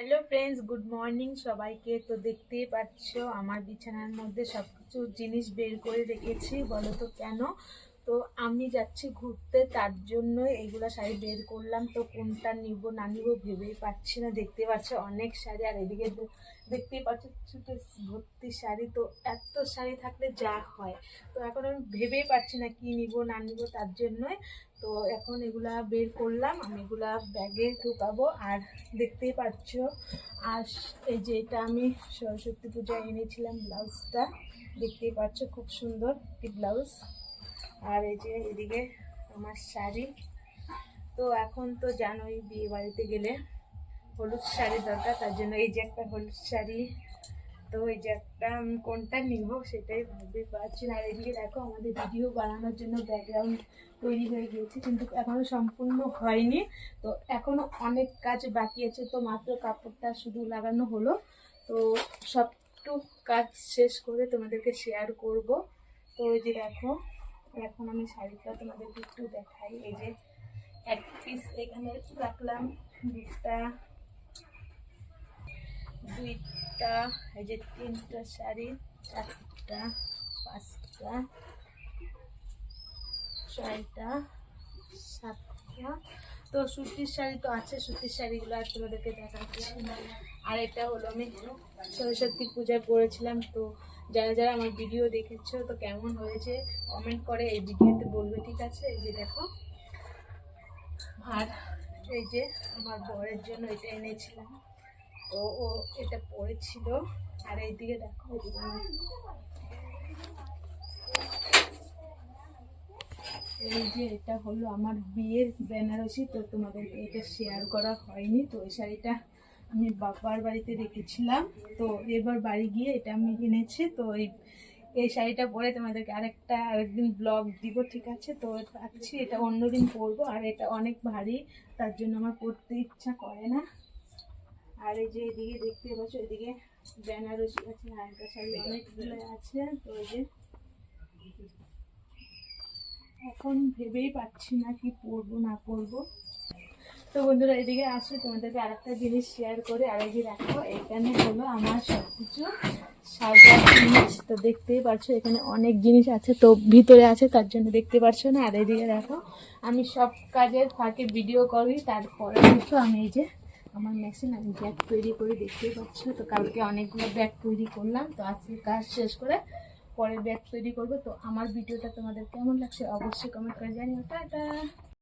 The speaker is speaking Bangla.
হ্যালো ফ্রেন্ডস গুড মর্নিং সবাইকে। তো দেখতেই পাচ্ছ, আমার বিছানার মধ্যে সব কিছু জিনিস বের করে রেখেছি। বলো তো কেন? তো আমি যাচ্ছি ঘুরতে, তার জন্য এইগুলো শাড়ি বের করলাম। তো কোনটা নিব, না নিব ভেবেই পাচ্ছি না। দেখতে পাচ্ছ অনেক শাড়ি, আর এদিকে দেখতেই পাচ্ছ ভর্তি শাড়ি। তো এত শাড়ি থাকলে যা হয়। তো এখন আমি ভেবেই পাচ্ছি না কি নিব, না নিব, তার জন্যই। তো এখন এগুলা বের করলাম, আমি এগুলা ব্যাগে ঢুকাবো। আর দেখতেই পাচ্ছ, আর এই যে এটা আমি সরস্বতী পূজায় এনেছিলাম ব্লাউজটা। দেখতেই পাচ্ছ খুব সুন্দর একটি ব্লাউজ। আর এই যে এদিকে আমার শাড়ি। তো এখন তো জানোই বিয়ে বাড়িতে গেলে হলুদ শাড়ি দরকার, তার জন্য এই যে একটা হলুদ শাড়ি। তো এই যে একটা কোনটা নিব সেটাই ভাবতে পারছি না। আর এদিকে দেখো আমাদের ভিডিও বানানোর জন্য ব্যাকগ্রাউন্ড তৈরি হয়ে গিয়েছে, কিন্তু এখনও সম্পূর্ণ হয়নি। তো এখনও অনেক কাজ বাকি আছে, তো মাত্র কাপড়টা শুধু লাগানো হলো। তো সবটু কাজ শেষ করে তোমাদেরকে শেয়ার করব। তো এই যে দেখো এখন আমি শাড়িটা তোমাদেরকে একটু দেখাই। এই যে এক পিস এখানে রাখলাম বিশটা দুইটা, এই যে তিনটা শাড়ি, চারটা, পাঁচটা, ছয়টা, সাতটা তো সুতির শাড়ি তো আছে, সুতির শাড়িগুলো আর তোমাদেরকে দেখাচ্ছি। আর এটা হলো আমি সরস্বতী পূজায় পরেছিলাম, তো যারা যারা আমার ভিডিও দেখেছ, তো কেমন হয়েছে কমেন্ট করে এই ভিডিওতে বলবে, ঠিক আছে? এই যে দেখো। আর এই যে আমার বরের জন্য এটা এনেছিলাম। তো ও এটা পরেছিল। আর এইদিকে দেখো এদিকে আমার- এই যে এটা হলো আমার বিয়ের বেনারসি, তো তোমাদেরকে এটা শেয়ার করা হয়নি। তো এই শাড়িটা আমি বাবার বাড়িতে রেখেছিলাম। তো এবার বাড়ি গিয়ে এটা আমি কিনেছি তো এই এই শাড়িটা পরে তোমাদেরকে আরেকটা, আরেকদিন ব্লগ দিব, ঠিক আছে? তো রাখছি। এটা অন্যদিন পরবো। আর এটা অনেক ভারী, তার জন্য আমার পরতে ইচ্ছা করে না। আর এই যে এদিকে দেখতে পাচ্ছ, এদিকে বেনারসি আছে হালকা শাড়ি অনেকগুলো আছে। তো এই যে এখন ভেবেই পাচ্ছি না কি পরবো, না পরবো। তো বন্ধুরা, এদিকে আসো, তোমাদেরকে আরেকটা জিনিস শেয়ার করে, আর যে দেখো, এখানে হলো আমার সব কিছু সাজার জিনিস। তো দেখতেই পারছ, এখানে অনেক জিনিস আছে, তো ভিতরে আছে, তার জন্য দেখতে পারছ না। আর এদিকে দেখো, আমি সব কাজের ফাঁকে ভিডিও করি, তারপরে দেখো আমি এই যে আমার মেশিন আমি ব্যাগ তৈরি করে, দেখতেই পাচ্ছ। তো কালকে অনেকগুলো ব্যাগ তৈরি করলাম, তো আজকে কাজ শেষ করে পরে ব্যাগ তৈরি করব। তো আমার ভিডিওটা তোমাদের কেমন লাগছে অবশ্যই কমেন্ট করে জানিও। টাটা!